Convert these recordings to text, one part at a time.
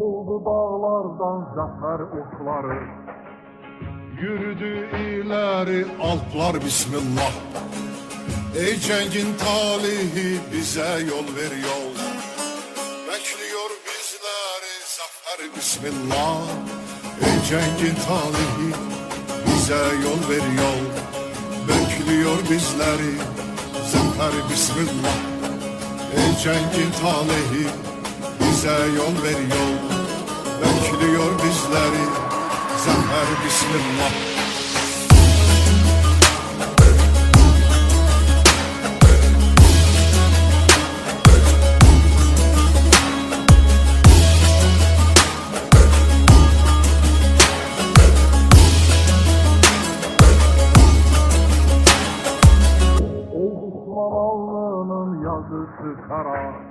Atıldı dağlardan zafer okları. Yürüdü ileri alplar bismillah. Ey cengin talihi bize yol ver yol. Bekliyor bizleri zafer bismillah. Ey cengin talihi bize yol ver yol. Bekliyor bizleri zafer bismillah. Ey cengin talihi bize yol ver yol Bekliyor bizleri zafer bismillah. Düşman alnının yazısı kara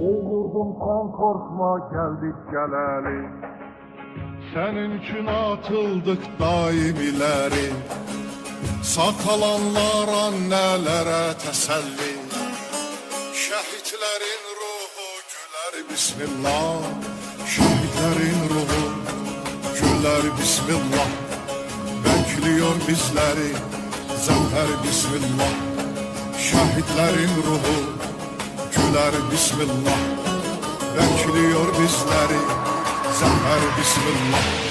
Ey yurdum sen korkma geldik geleli Senin için atıldık daim ileri Sağ kalanlara nelere teselli. Şehitlerin ruhu güler bismillah. Şehitlerin ruhu güler bismillah. Bekliyor bizleri zafer bismillah. Şehitlerin ruhu güler bismillah. Bekliyor bizleri zafer bismillah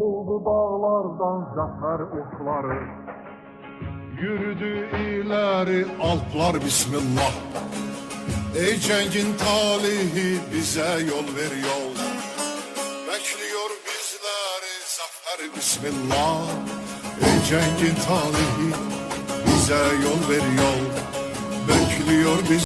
Atıldı dağlardan zafer okları. Yürüdü ileri alplar bismillah. Ey cengin talihi bize yol ver yol. Bekliyor bizleri zafer bismillah. Ey cengin talihi bize yol ver yol. Bekliyor biz